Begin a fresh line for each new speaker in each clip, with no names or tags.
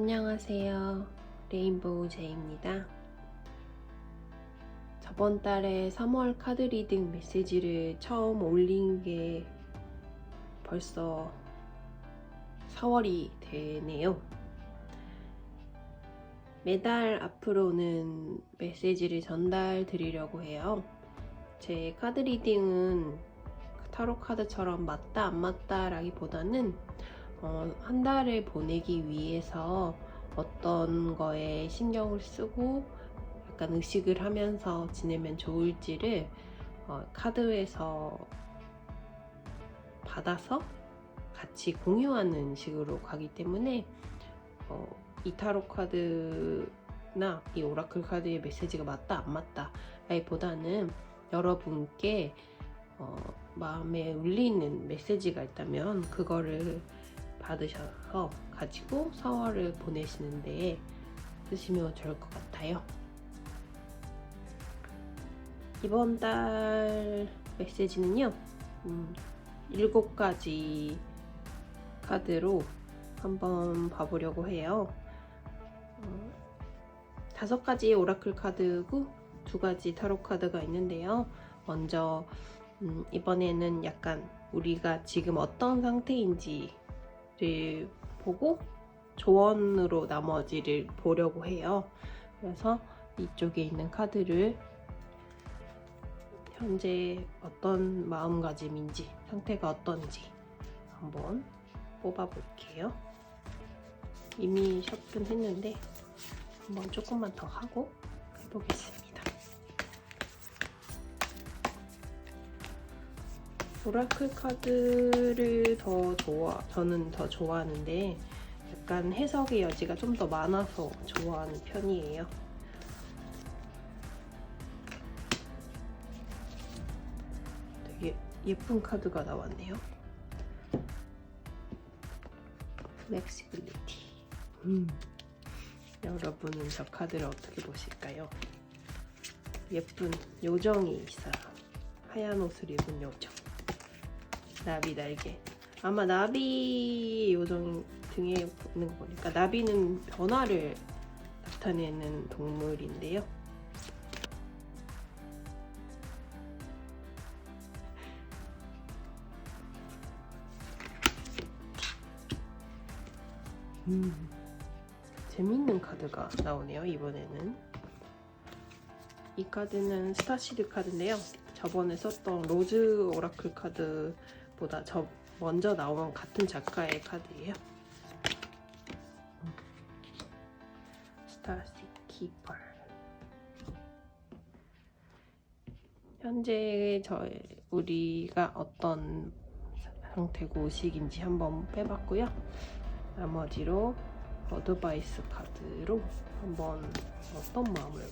안녕하세요. 레인보우 제이입니다. 저번 달에 3월 카드 리딩 메시지를 처음 올린 게 벌써 4월이 되네요. 매달 앞으로는 메시지를 전달 드리려고 해요. 제 카드 리딩은 타로 카드처럼 맞다 안 맞다 라기보다는 어, 한 달을 보내기 위해서 어떤 거에 신경을 쓰고 약간 의식을 하면서 지내면 좋을지를 어, 카드에서 받아서 같이 공유하는 식으로 가기 때문에 어, 이 타로 카드나 이 오라클 카드의 메시지가 맞다 안 맞다 라기보다는 여러분께 어, 마음에 울리는 메시지가 있다면 그거를 받으셔서 가지고 4월을 보내시는데 쓰시면 좋을 것 같아요. 이번 달 메시지는요, 음, 7가지 카드로 한번 봐보려고 해요. 어, 다섯 가지 오라클 카드고 두 가지 타로 카드가 있는데요. 먼저 음, 이번에는 약간 우리가 지금 어떤 상태인지 를 보고 조언으로 나머지를 보려고 해요. 그래서 이쪽에 있는 카드를 현재 어떤 마음가짐인지 상태가 어떤지 한번 뽑아볼게요. 이미 셔픈 했는데 한번 조금만 더 하고 해보겠습니다. 오라클 카드를 더 좋아, 저는 더 좋아하는데 약간 해석의 여지가 좀 더 많아서 좋아하는 편이에요. 되게 예쁜 카드가 나왔네요. 플렉시빌리티. 음. 여러분은 저 카드를 어떻게 보실까요? 예쁜 요정이 있어요. 하얀 옷을 입은 요정. 나비 날개. 아마 나비 요정 등에 있는 거 보니까 나비는 변화를 나타내는 동물인데요. 음, 재밌는 카드가 나오네요, 이번에는. 이 카드는 스타시드 카드인데요. 저번에 썼던 로즈 오라클 카드 보다 저 먼저 나온 같은 작가의 카드예요. 스타시 키퍼. 현재 저희 우리가 어떤 상태고 의식인지 한번 빼봤고요. 나머지로 어드바이스 카드로 한번 어떤 마음을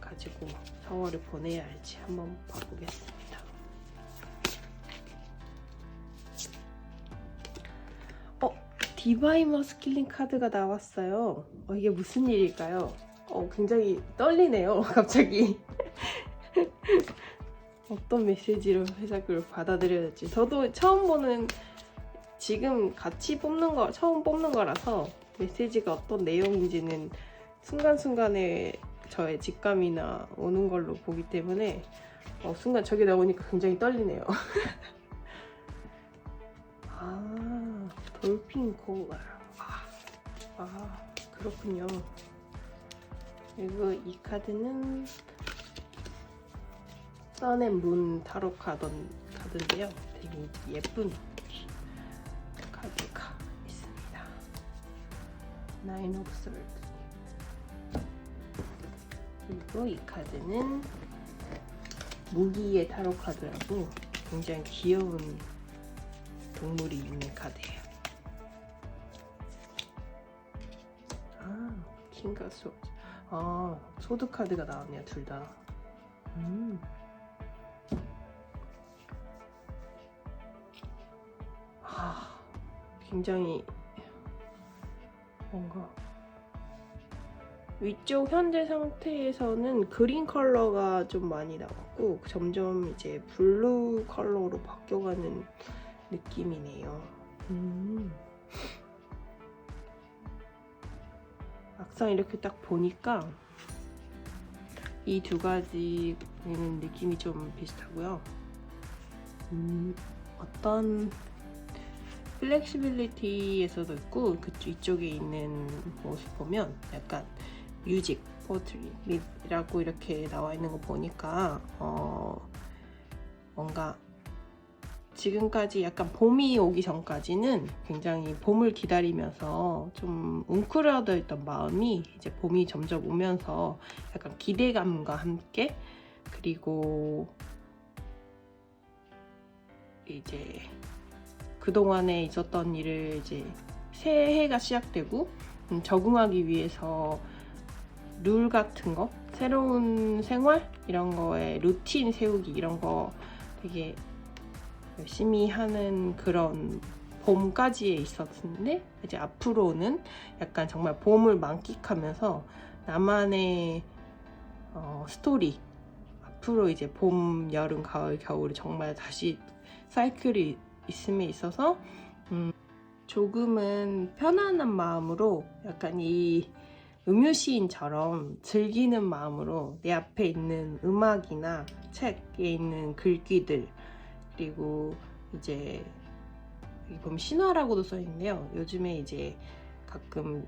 가지고 4월을 보내야 할지 한번 봐보겠습니다. 디바인 머스킬링 카드가 나왔어요. 어, 이게 무슨 일일까요? 어, 굉장히 떨리네요, 갑자기. 어떤 메시지로 해석을 받아들여야 될지. 저도 처음 보는, 지금 같이 뽑는 거, 처음 뽑는 거라서 메시지가 어떤 내용인지는 순간순간에 저의 직감이나 오는 걸로 보기 때문에 어, 순간 저게 나오니까 굉장히 떨리네요. 돌핀 고글. 아, 아, 그렇군요. 그리고 이 카드는 써낸문 타로 카드, 카드인데요. 되게 예쁜 카드가 있습니다. 나인 오브 솔드. 그리고 이 카드는 무기의 타로 카드라고 굉장히 귀여운 동물이 있는 카드예요. 아, 킹과 소드. 아, 소드 카드가 나왔네요, 둘 다. 음. 아, 굉장히 뭔가 위쪽 현재 상태에서는 그린 컬러가 좀 많이 나왔고 점점 이제 블루 컬러로 바뀌어가는 느낌이네요. 음. 막상 이렇게 딱 보니까 이 두 가지는 느낌이 좀 비슷하고요. 음, 어떤 플렉시빌리티에서도 있고 그 이쪽에 있는 모습 보면 약간 뮤직, 포트리라고 이렇게 나와 있는 거 보니까 어, 뭔가 지금까지 약간 봄이 오기 전까지는 굉장히 봄을 기다리면서 좀 웅크려져 있던 마음이 이제 봄이 점점 오면서 약간 기대감과 함께 그리고 이제 그동안에 있었던 일을 이제 새해가 시작되고 음, 적응하기 위해서 룰 같은 거 새로운 생활? 이런 거에 루틴 세우기 이런 거 되게 열심히 하는 그런 봄까지에 있었는데 이제 앞으로는 약간 정말 봄을 만끽하면서 나만의 어, 스토리 앞으로 이제 봄, 여름, 가을, 겨울이 정말 다시 사이클이 있음에 있어서 음, 조금은 편안한 마음으로 약간 이 음유 시인처럼 즐기는 마음으로 내 앞에 있는 음악이나 책에 있는 글귀들 그리고 이제 여기 보면 신화라고도 써 있는데요. 요즘에 이제 가끔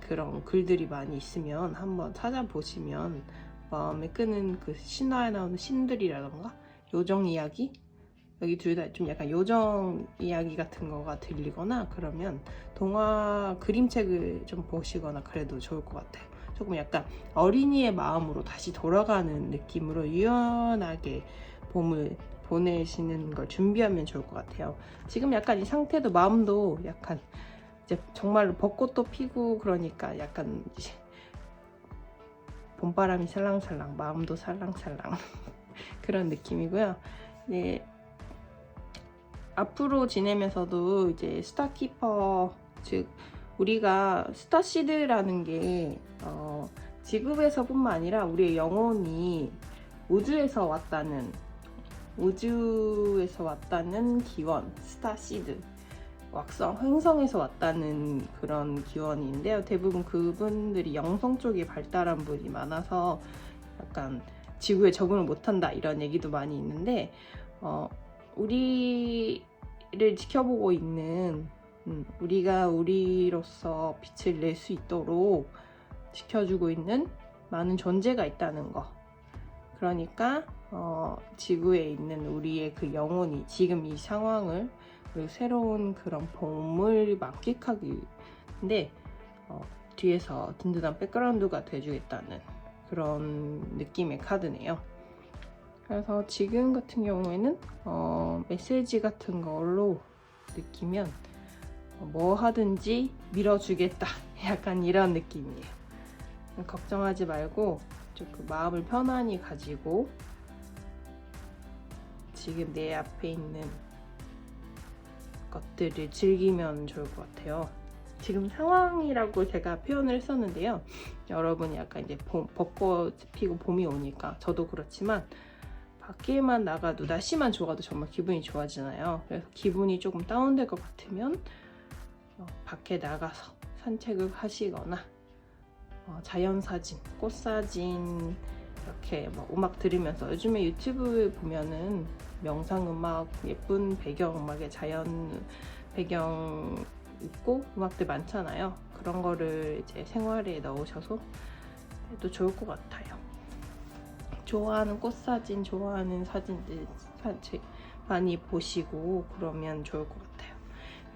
그런 글들이 많이 있으면 한번 찾아보시면 마음에 끄는 그 신화에 나오는 신들이라던가 요정 이야기 여기 둘 다 좀 약간 요정 이야기 같은 거가 들리거나 그러면 동화 그림책을 좀 보시거나 그래도 좋을 것 같아요. 조금 약간 어린이의 마음으로 다시 돌아가는 느낌으로 유연하게 봄을 보내시는 걸 준비하면 좋을 것 같아요. 지금 약간 이 상태도 마음도 약간 이제 정말로 벚꽃도 피고 그러니까 약간 봄바람이 살랑살랑 마음도 살랑살랑 그런 느낌이고요. 네, 앞으로 지내면서도 이제 스타키퍼 즉 우리가 스타시드라는 게 어, 지구에서뿐만 아니라 우리의 영혼이 우주에서 왔다는 우주에서 왔다는 기원 스타시드 왁성 행성에서 왔다는 그런 기원인데요. 대부분 그분들이 영성 쪽에 발달한 분이 많아서 약간 지구에 적응을 못한다 이런 얘기도 많이 있는데 어, 우리를 지켜보고 있는 음, 우리가 우리로서 빛을 낼 수 있도록 지켜주고 있는 많은 존재가 있다는 거. 그러니까 어, 지구에 있는 우리의 그 영혼이 지금 이 상황을 그리고 새로운 그런 봄을 만끽하기 근데 어, 뒤에서 든든한 백그라운드가 돼주겠다는 그런 느낌의 카드네요. 그래서 지금 같은 경우에는 어, 메시지 같은 걸로 느끼면 어, 뭐 하든지 밀어주겠다 약간 이런 느낌이에요. 걱정하지 말고 조금 마음을 편안히 가지고 지금 내 앞에 있는 것들을 즐기면 좋을 것 같아요. 지금 상황이라고 제가 표현을 했었는데요. 여러분이 약간 이제 봄, 벚꽃 피고 봄이 오니까 저도 그렇지만 밖에만 나가도 날씨만 좋아도 정말 기분이 좋아지잖아요. 그래서 기분이 조금 다운될 것 같으면 어, 밖에 나가서 산책을 하시거나 어, 자연 사진, 꽃 사진 이렇게 뭐 음악 들으면서 요즘에 유튜브 보면은 명상 음악, 예쁜 배경 음악에 자연 배경 있고 음악들 많잖아요. 그런 거를 이제 생활에 넣으셔서 해도 좋을 것 같아요. 좋아하는 꽃 사진, 좋아하는 사진들 많이 보시고 그러면 좋을 것 같아요.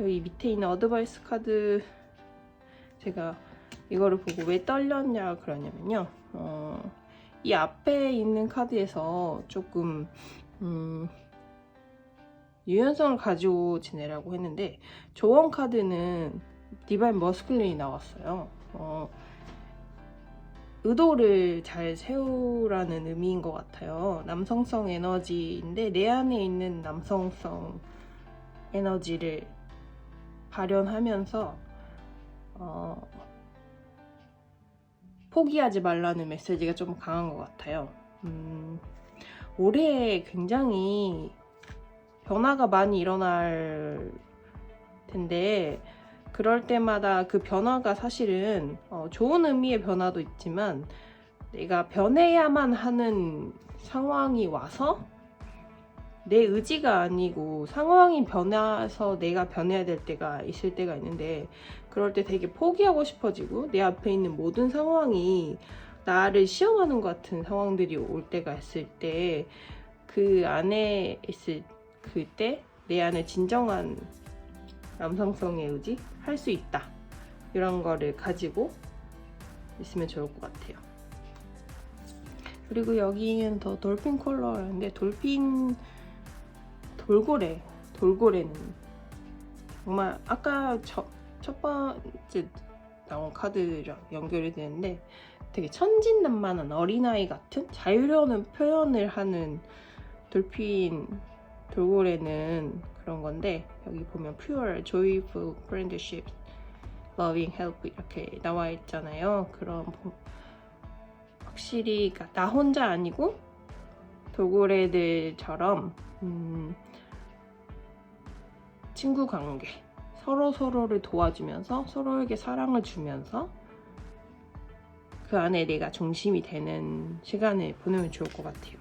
여기 밑에 있는 어드바이스 카드 제가 이거를 보고 왜 떨렸냐 그러냐면요. 어, 이 앞에 있는 카드에서 조금 음, 유연성을 가지고 지내라고 했는데 조언 카드는 디바인 머스클린이 나왔어요. 어, 의도를 잘 세우라는 의미인 것 같아요. 남성성 에너지인데 내 안에 있는 남성성 에너지를 발현하면서 어, 포기하지 말라는 메시지가 좀 강한 것 같아요. 음, 올해 굉장히 변화가 많이 일어날 텐데 그럴 때마다 그 변화가 사실은 어, 좋은 의미의 변화도 있지만 내가 변해야만 하는 상황이 와서 내 의지가 아니고 상황이 변해서 내가 변해야 될 때가 있을 때가 있는데 그럴 때 되게 포기하고 싶어지고 내 앞에 있는 모든 상황이 나를 시험하는 것 같은 상황들이 올 때가 있을 때 그 안에 있을 그때 내 안에 진정한 남성성의 의지 할 수 있다 이런 거를 가지고 있으면 좋을 것 같아요. 그리고 여기는 더 돌핀 컬러인데 돌핀 돌고래 돌고래는 정말 아까 저, 첫 번째 나온 카드랑 연결이 되는데 되게 천진난만한 어린아이 같은 자유로운 표현을 하는 돌핀 돌고래는 그런 건데 여기 보면 pure, joyful, friendship, loving, help 이렇게 나와 있잖아요. 그런 보- 확실히 그러니까 나 혼자 아니고 돌고래들처럼 음, 친구 관계 서로 서로를 도와주면서 서로에게 사랑을 주면서 그 안에 내가 중심이 되는 시간을 보내면 좋을 것 같아요.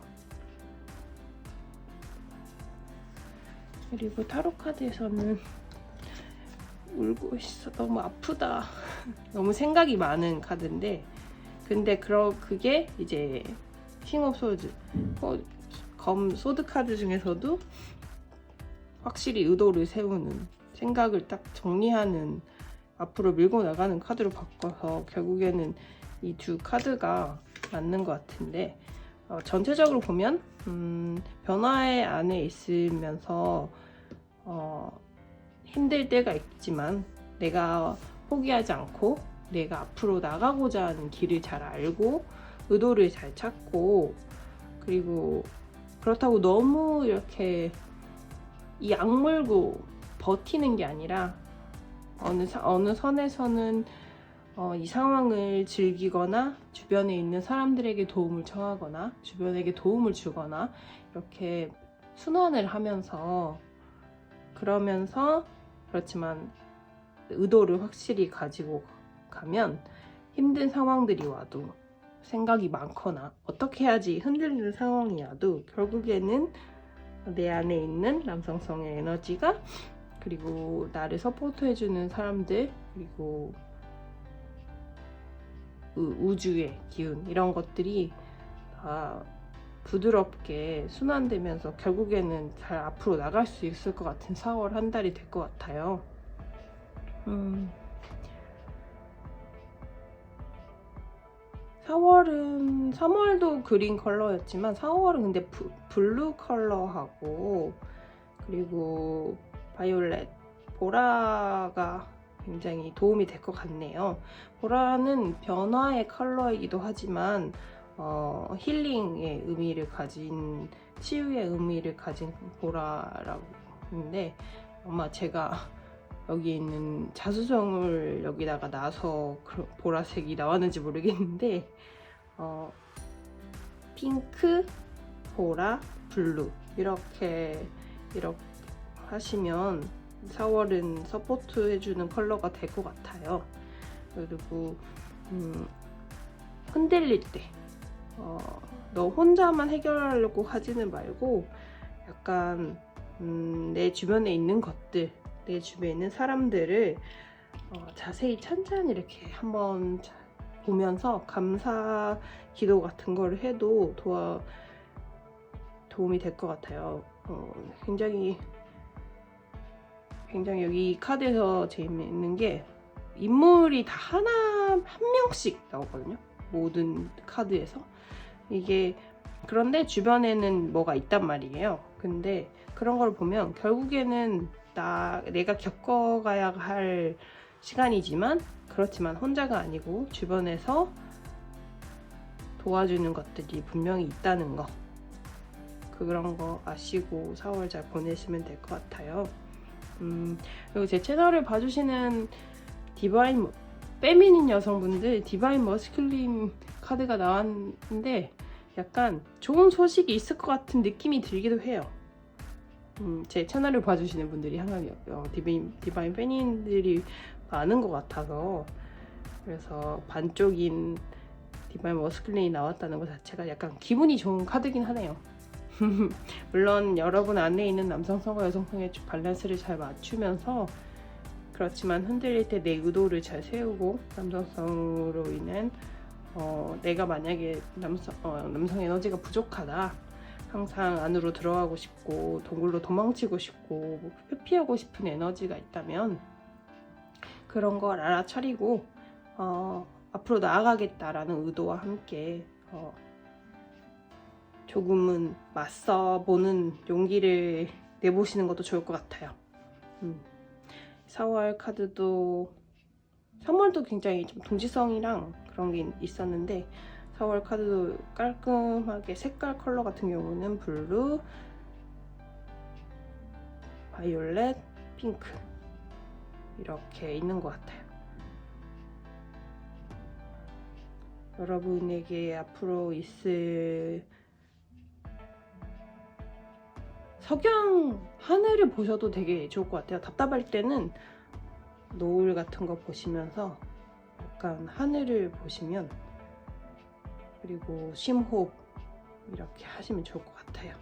그리고 타로 카드에서는 울고 있어 너무 아프다 너무 생각이 많은 카드인데 근데 그러 그게 이제 킹업 소드 어, 검 소드 카드 중에서도 확실히 의도를 세우는 생각을 딱 정리하는 앞으로 밀고 나가는 카드로 바꿔서 결국에는 이 두 카드가 맞는 것 같은데 어, 전체적으로 보면 음, 변화의 안에 있으면서 어, 힘들 때가 있지만 내가 포기하지 않고 내가 앞으로 나가고자 하는 길을 잘 알고 의도를 잘 찾고 그리고 그렇다고 너무 이렇게 이 악물고 버티는 게 아니라 어느 사- 어느 선에서는 어, 이 상황을 즐기거나 주변에 있는 사람들에게 도움을 청하거나 주변에게 도움을 주거나 이렇게 순환을 하면서 그러면서 그렇지만 의도를 확실히 가지고 가면 힘든 상황들이 와도 생각이 많거나 어떻게 해야지 흔들리는 상황이 와도 결국에는 내 안에 있는 남성성의 에너지가 그리고 나를 서포트해주는 사람들 그리고 우- 우주의 기운 이런 것들이 다 부드럽게 순환되면서 결국에는 잘 앞으로 나갈 수 있을 것 같은 4월 한 달이 될 것 같아요. 음. 4월은 3월도 그린 컬러였지만 4월은 근데 부- 블루 컬러하고 그리고 바이올렛 보라가 굉장히 도움이 될 것 같네요. 보라는 변화의 컬러이기도 하지만 어, 힐링의 의미를 가진 치유의 의미를 가진 보라라고 하는데 아마 제가 여기 있는 자수정을 여기다가 그 보라색이 나왔는지 모르겠는데 어, 핑크, 보라, 블루 이렇게 이렇게 하시면 4월은 서포트 해주는 컬러가 될 것 같아요. 그리고 음, 흔들릴 때 어, 너 혼자만 해결하려고 하지는 말고 약간 음, 내 주변에 있는 것들, 내 주변에 있는 사람들을 어, 자세히 찬찬히 이렇게 한번 자- 보면서 감사 기도 같은 거를 해도 도와 도움이 될 것 같아요. 어, 굉장히 굉장히 여기 이 카드에서 재미있는 게 인물이 다 하나 한 명씩 나오거든요. 모든 카드에서 이게 그런데 주변에는 뭐가 있단 말이에요. 근데 그런 걸 보면 결국에는 나 내가 겪어가야 할 시간이지만 그렇지만 혼자가 아니고 주변에서 도와주는 것들이 분명히 있다는 거 그런 거 아시고 4월 잘 보내시면 될 것 같아요. 음, 그리고 제 채널을 봐주시는 디바인 머- 페미닌 여성분들 디바인 머스큘린 카드가 나왔는데 약간 좋은 소식이 있을 것 같은 느낌이 들기도 해요. 음, 제 채널을 봐주시는 분들이 항상 어, 디바인, 디바인 페민들이 많은 것 같아서 그래서 반쪽인 디발 머스클린이 나왔다는 것 자체가 약간 기분이 좋은 카드긴 하네요. 물론 여러분 안에 있는 남성성과 여성성의 밸런스를 잘 맞추면서 그렇지만 흔들릴 때 내 의도를 잘 세우고 남성성으로 인한 어, 내가 만약에 남성, 어, 남성 에너지가 부족하다. 항상 안으로 들어가고 싶고 동굴로 도망치고 싶고 뭐 회피하고 싶은 에너지가 있다면 그런 걸 알아차리고 어, 앞으로 나아가겠다라는 의도와 함께 어, 조금은 맞서 보는 용기를 내보시는 것도 좋을 것 같아요. 음. 4월 카드도 3월도 굉장히 좀 동지성이랑 그런 게 있었는데 4월 카드도 깔끔하게 색깔 컬러 같은 경우는 블루, 바이올렛, 핑크 이렇게 있는 것 같아요. 여러분에게 앞으로 있을 석양 하늘을 보셔도 되게 좋을 것 같아요. 답답할 때는 노을 같은 거 보시면서 약간 하늘을 보시면 그리고 심호흡 이렇게 하시면 좋을 것 같아요.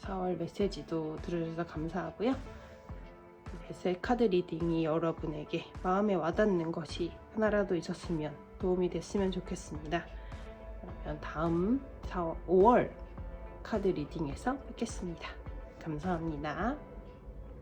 4월 메시지도 들어주셔서 감사하고요. 메셀 카드 리딩이 여러분에게 마음에 와닿는 것이 하나라도 있었으면 도움이 됐으면 좋겠습니다. 그러면 다음 4월, 5월 카드 리딩에서 뵙겠습니다. 감사합니다.